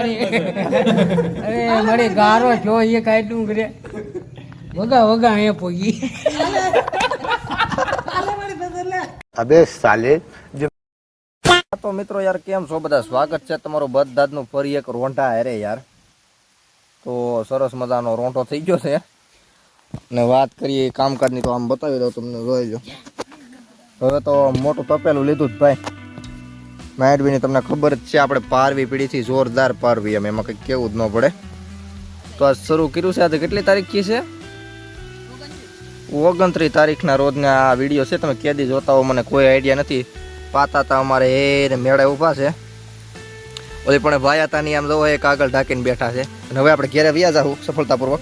અરે મારે ગારો છો એ કાઢું ડુંગરે વગા વગા અહીંયા પોગી. અબે સાલે તો મિત્રો યાર કેમ છો? બધા સ્વાગત છે તમારું બધાનું ફરી એક રોંઢા અરે યાર. તો સરસ મજાનો રોંઢો થઈ ગયો છે. ને વાત કરીએ કામકાજની તો આમ બતાવી દઉં તમને જોઈ લો. હવે તો મોટું તપેલું લીધું જ ભાઈ. માયડવીની તમને ખબર જ છે આપણે પારવી પીડીથી જોરદાર પારવી એમ એમાં કંઈક કેવું જ ન પડે. તો આ શરૂ કર્યું છે આજે કેટલી તારીખ કી છે? ઓગણત્રીસ તારીખના રોજના આ વીડિયો છે તમે કેદી જોતા હો મને કોઈ આઈડિયા નથી. પાતા તા અમારે એ મેળા ઊભા છે. ઓલી પણ ભાઈ હતા ની આમ જોવો એક આગળ ઢાંકીને બેઠા છે. અને હવે આપણે ઘેરે વ્યા જાવું સફળતાપૂર્વક.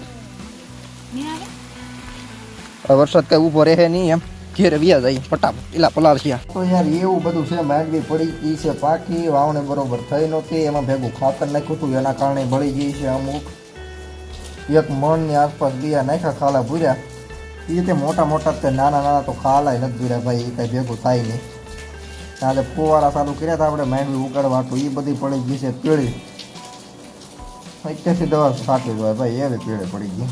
વરસાદ કઈ ઊભો રહે નહીં એમ. ઘેરે વ્યા જાય, ફટાફટ પલાર છે તો યાર એવું બધું છે માંડવી પડી ગઈ છે, પાકી, વાવણી બરોબર થઈ નહોતી, એમાં ભેગું ખાતર નાખ્યું હતું, એના કારણે ભળી ગઈ છે અમુક. એક મણની આસપાસ બિયા નાખ્યા, ખાલા ભૂર્યા. એ રીતે મોટા મોટા તે નાના નાના તો ખાલાય નથી ભૂર્યા ભાઈ એ કાંઈ ભેગું થાય નહીં. કાલે ફુવારા ચાલુ કર્યા હતા, આપણે માંડવી ઉગાડવા, તો એ બધી પડી ગઈ છે પીળી. અત્યારથી દવા સાચી જ હોય ભાઈ, એવી પીળે પડી ગઈ.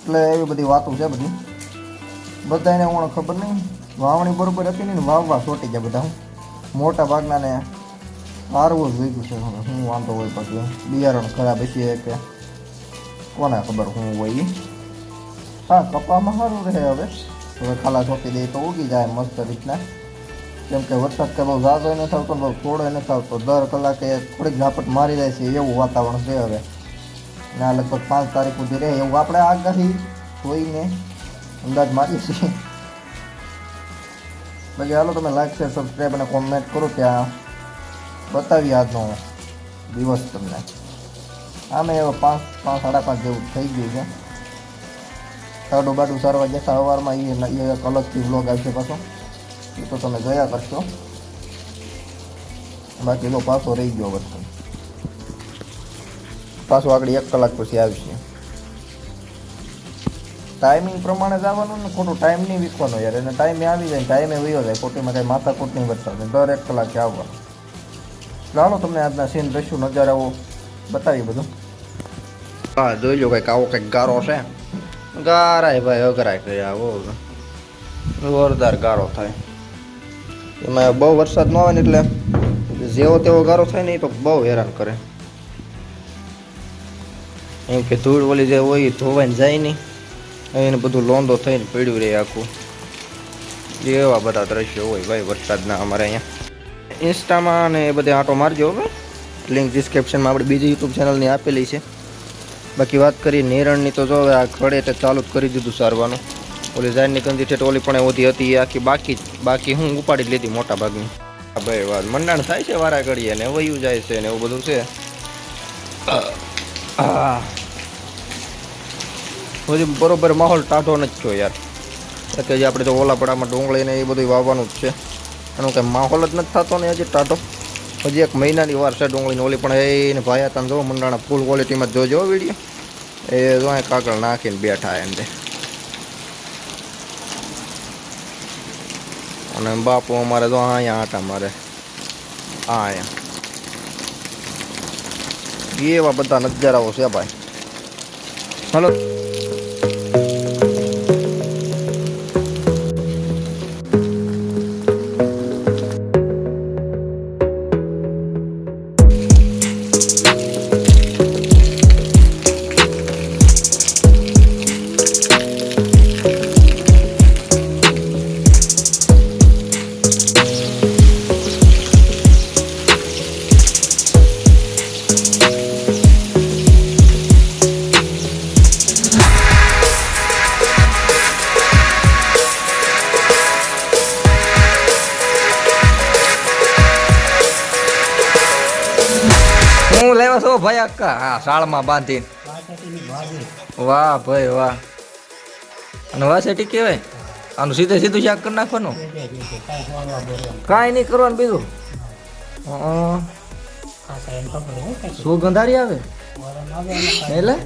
એટલે એવી બધી વાતો છે બધી. બધાને હું ખબર નહીં, વાવણી બરોબર હતી નહીં વાવવા છોટી ગયા બધા મોટા ભાગના ને હારવું જ વૈગું છે હવે શું વાંધો હોય પછી. બિયારણ ખરાબ હશે કે કોને ખબર હું હોય. હા, કપામાં સારું રહે હવે. હવે ખાલા છોટી દે તો ઉગી જાય મસ્ત રીતના. કેમ કે વરસાદ કે બહુ ઝાઝો નથી આવતો બહુ થોડો નથી આવતો. દર કલાકે થોડીક ઝાપટ મારી જાય છે એવું વાતાવરણ છે હવે. ના, લગભગ પાંચ તારીખ સુધી રહે એવું આપણે આગાહી જોઈને અંદાજ મારીએ છીએ બાકી હાલો તમે લાઈક શેર સબસ્ક્રાઈબ અને કોમેન્ટ કરો ત્યાં બતાવીએ આજનો દિવસ તમને. આમે હવે પાંચ પાંચ, સાડા પાંચ જેવું થઈ ગયું છે. સાડું બાડું સારવા જતા સવારમાં એ એક અલગથી વ્લોગ આવશે પાછો. એ તો તમે જોયા કરશો. બાકી તો પાછો રહી ગયો વસ્તુ પાછો આગળ એક કલાક પછી આવશે. ટાઈમિંગ પ્રમાણે જ આવવાનું ને ખોટું ટાઈમ નહીં વીખવાનો યાર. એને ટાઈમે આવી જાય ટાઈમે વયો જાય. ખોટીમાં કાંઈ માથાકૂટ નહીં વરસાદ દર એક કલાકે આવવાનું. ચાલો તમને આજના સીન દ્રશ્યો નજારાઓ બતાવી બધું. હા, જોઈ લો કંઈક આવો કંઈક ગારો છે. ગારાય ભાઈ, અઘરાય કઈ આવો જોરદાર ગારો થાય. એમાં બહુ વરસાદ ન આવે ને એટલે જેવો તેવો ગારો થાય ને એ તો બહુ હેરાન કરે. એમ કે ધૂળ ઓલી જે હોય એ ધોવાઈને જાય નહીં. એને બધું લોંદો થઈને પડ્યું રહે આખું. એવા બધા દ્રશ્યો હોય ભાઈ વરસાદના અમારે અહીંયા. ઇન્સ્ટામાં અને એ બધે આંટો મારજો હવે લિંક ડિસ્ક્રિપ્શનમાં આપણે બીજી યુટ્યુબ ચેનલની આપેલી છે. બાકી વાત કરી નેરણની તો જો હવે આ ઘડે તે ચાલુ જ કરી દીધું સારવાનું. ઓલી ઝાડની કંદી છે ઓલી પણ ઓધી હતી, એ આખી બાકી બાકી હું ઉપાડી લીધી મોટા ભાગની. ભાઈ વાત મંડાણ થાય છે વારા ઘડીએ ને, વયું જાય છે ને એવું બધું છે. આ હજી બરોબર માહોલ ટાઢો નથી થયો યાર. એટલે કે જે આપણે તો ઓલાપડામાં ડુંગળી ને એ બધું વાવવાનું જ છે. એનો કંઈ માહોલ જ નથી થતો ને હજી ટાઢો. હજી એક મહિનાની વાર છે ડુંગળીની ઓલી, પણ એને ભાઈ હતા જો મંડાણા ફૂલ ક્વોલિટીમાં જોજો વીડિયો એ જો કાગળ નાખીને બેઠા એમ અને બાપુ અમારે તો અહીંયા આટા મારે. આ અહીંયા. એવા બધા નજારાઓ છે ભાઈ. હલો. હું લેવા છો ભાઈ અક્કા હા શાળમાં બાંધી વાહ ભાઈ વાહ. અને વાસેટી કહેવાય? આનું સીધે સીધું શાક કરી નાખવાનું? કાંઈ નહીં કરવાનું બીજું. હં. સુગંધારી આવે? એટલે?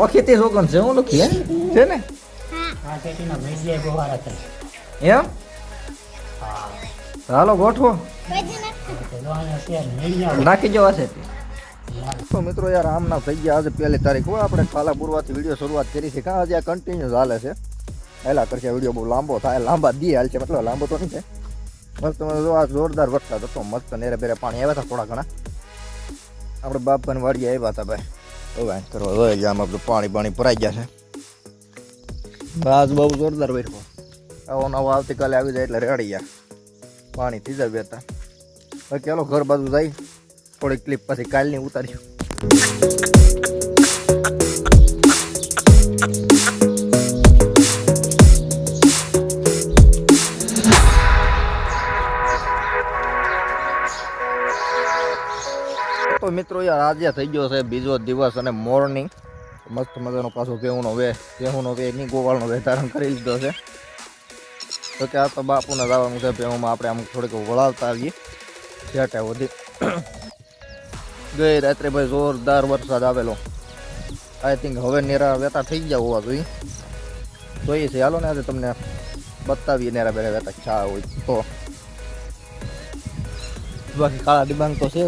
ઓખેતી સુગંધ છે હું લખી છે ને? એમ? હાલો, ગોઠવો. નાખી જવા છે તો મિત્રો યાર, આમના થઈ ગયા આજે પહેલી તારીખ હોય આપણે કાલા પૂરવાથી વીડિયો શરૂઆત કરી છે. કાં આજે આ કન્ટિન્યુ ચાલે છે. પહેલા કરશે વીડિયો બહુ લાંબો થાય. લાંબા દી હાલ છે, મતલબ લાંબો તો નહીં છે મસ્ત મસ્ત જો આ જોરદાર વરસાદ હતો, મસ્ત નેરે બેરે પાણી આવ્યા હતા થોડા ઘણા. આપણે બાપાની વાડીએ આવ્યા હતા ભાઈ. હવે કરવા હોય ગયા આમાં બધું પાણી પાણી ભરાઈ ગયા છે. આજ બહુ જોરદાર બેઠો આવો નવો આવતીકાલે આવી જાય એટલે રેડી ગયા પાણી થઈ વહેતા હવે ચાલો ઘર બાજુ જાય. થોડીક ક્લિપ પછી કાલની ઉતારી તો મિત્રો, યાર, આજે થઈ ગયો છે બીજો દિવસ અને મોર્નિંગ મસ્ત મજાનો પાછો ભેહુનો વે ભેહુનો વે ની ગોવાળનો વે ધારણ કરી લીધો છે. તો કે આ તો બાપુના જવાનું છે એમાં આપણે આમ થોડીક વળાવતા આવીએ. છેટે વધી ગઈ રાત્રે ભાઈ જોરદાર વરસાદ આવેલો. આઈ થિંક હવે નેરા વેતા થઈ ગયા હોવા જોઈએ. જોઈએ છે, હાલો ને આજે તમને બતાવીએ નેરા બેરા વેતા ચા હોય તો. બાકી કાળા ડિબાંગ તો છે.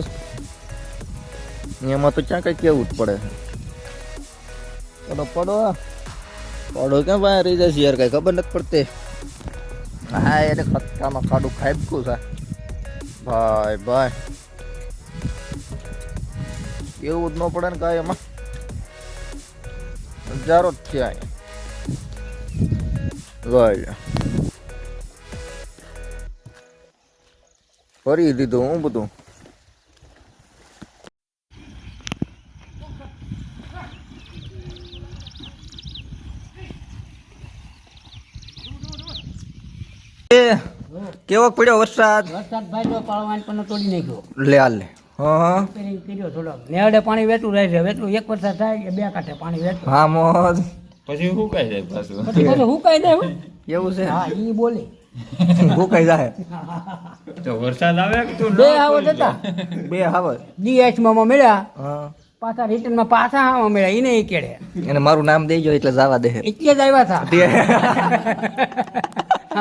એમાં તો ક્યાં કઈ કેવું જ પડે. પડો પડો પડો ક્યાં ભાઈ રહી જશે યાર, કઈ ખબર નથી પડતી. હા એને ખતકામાં ખાડું ખાઈબકું છે ભાઈ ભાઈ એવું જ ન પડે ને કાંઈ એમાં હજારો જ છે અહીંયા ફરી દીધું હું બધું કેવો પડ્યો વરસાદ? વરસાદ ભાઈ તો પાળવાની પણ તોડી નાખ્યો. લે હાલ લે. હા હા. કર્યો થોડો. નેવડે પાણી વેતું રહે છે. વેતું એક વરસાદ થાય કે બે કાંઠે પાણી વેતું હા મોજ. પછી હુકાઈ જાય પાછું? પછી પાછું હુકાઈ જાય એવું છે? હા ઈ બોલે. ભૂખાઈ જાય તો વરસાદ આવે કે તું બે આવત હતા બે હાવર ડીએચમાં મળ્યા. હા. પાછા રિટર્નમાં પાછા આમાં મળ્યા. ઈને ઈ કેડે. એને મારું નામ દેજો એટલે જવા દે. એટલે જ આવ્યા હતા.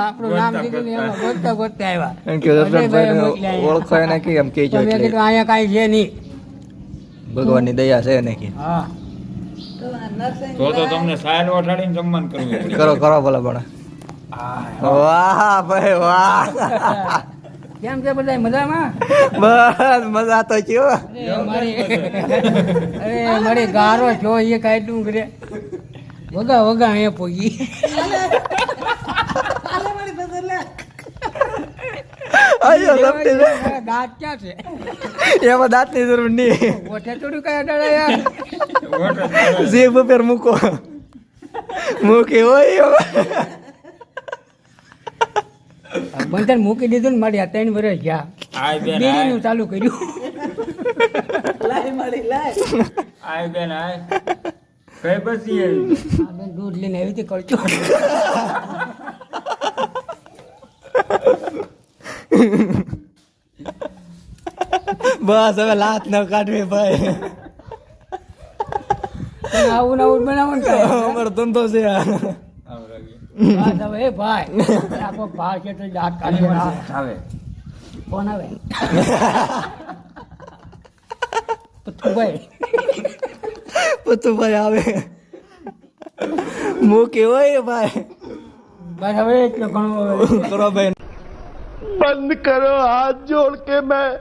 આપણું નામ કીધું એમાં ગોતતા ગોતતા આવ્યા. એમ કે અજયભાઈએ ઓળખો એને કે એમ કહેજો તો મેં કીધું અહીંયા કાંઈ છે નહીં. ભગવાનની દયા છે એને કે. હા. તો તો તમને સાયર ઓઠાડીને સન્માન કરવું કરો કરો ભલા ભણા વાહ ભાઈ વાહ. કેમ છે બધા મજામાં? બસ મજા તો છો અરે મારી ગારો છો એ કાંઈ ડુંગરે. વગા વગા અહીંયા પોગી. આયો લપટી દાંત ક્યાં છે? એમાં દાંતની જરૂર નહીં. ઓઠે થોડું કયા અડાડે યાર. જીભ ઉપર મૂકો. મૂકી હોય. બંધન મૂકી દીધું ને મારી આ ત્રણ વર્ષ ગયા. બીડીનું ચાલુ કર્યું. આય બેન આય. કઈ બસી આવી. આ બેન દૂધ લઈને આવી હતી કરજો બસ હવે લાત ન કાઢવી ભાઈ. આવું ને આવું બનાવો ને. અમારો ધંધો છે હવે ભાઈ આખો ભાર છે તો દાંત કાઢી આવે. કોણ આવે. ભાઈ પતુભાઈ આવે. મૂકી હોય ભાઈ. બસ હવે એટલો ઘણો કરો ભાઈ બંધ કરો, હાથ જોડ કે મેં.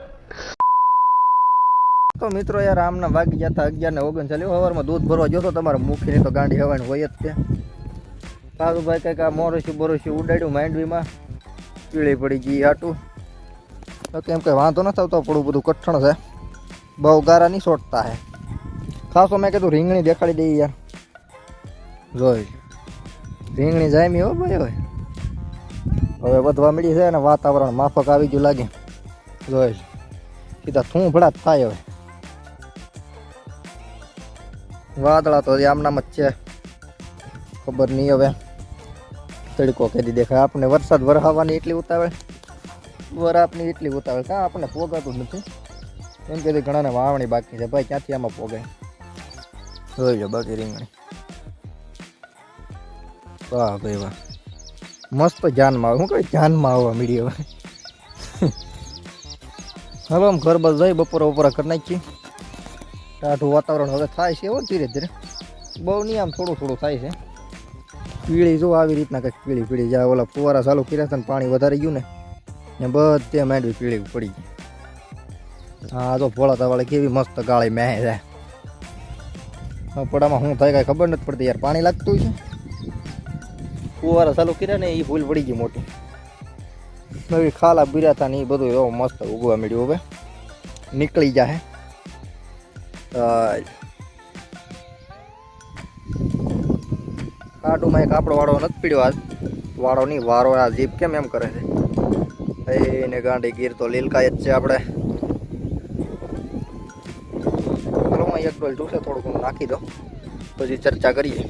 તો મિત્રો યાર, આમના વાગી જતા અગિયાર ને ઓગણચાલીસ સવારમાં દૂધ ભરવા જોતો તમારે મૂકીને તો ગાંડી હવાની હોય જ તે. કાળુભાઈ કંઈક આ મોરસી બોરસી ઉડાડ્યું માંડવીમાં. પીળી પડી ગઈ આટું તો કેમ કંઈ વાંધો નથી થતો પડું બધું કઠણ છે. બહુ ગારા નહીં છોડતા હે. ખાસો મેં કીધું રીંગણી દેખાડી દઈએ યાર. જોઈ રીંગણી જામી હો ભાઈ હવે. હવે વધવા મળી છે અને વાતાવરણ માફક આવી ગયું લાગે. જોઈ સીધા થૂં ભડા થાય હવે. વાદળા તો આમનામ જ છે. ખબર નહીં હવે. તડકો કેદી દેખાય. આપણે વરસાદ વરહાવાની એટલી ઉતાવળ? વરાપની એટલી ઉતાવળ. કાં આપણને પોગાતું નથી? એમ કે ઘણાને વાવણી બાકી છે. ભાઈ, ક્યાંથી આમાં પોગે? જોઈ લો બાકી રીંગણી. વાહ ભાઈ વાહ. મસ્ત જાનમાં આવે. શું કહે જાનમાં આવવા મળી હવે હવે આમ ઘર બસ બપોરા બપોરે કરી નાખીએ. ટાઢું વાતાવરણ હવે થાય છે એવો ધીરે ધીરે. બહુ નહીં, આમ થોડું થોડું થાય છે. પીળી જો આવી રીતના કંઈક પીળી પીળી જાય. ઓલા ફુવારા ચાલુ કર્યા હતા ને પાણી વધારે ગયું ને ને બધે માંડવી પીળી પડી ગઈ. હા તો ભોળા વાળી કેવી મસ્ત ગાળી મેં છે. પડામાં શું થાય કાંઈ ખબર નથી પડતી યાર. પાણી લાગતું છે? ફુવારા ચાલુ કર્યા ને એ ભૂલ પડી ગઈ મોટી. નવી ખાલા બિરાતા ને એ બધું એવો મસ્ત ઉગવા મળ્યું હવે. નીકળી જાય કાટુમાં એક આપણો વાળો નથી પીડ્યો આજ. વાળો નહીં, વારો આ જીપ કેમ એમ કરે છે? એને ગાંડી ગીર તો લીલકાય જ છે આપણે. ચલો હું એક ડોલ જોશે થોડું ઘણું નાખી દો પછી ચર્ચા કરીએ.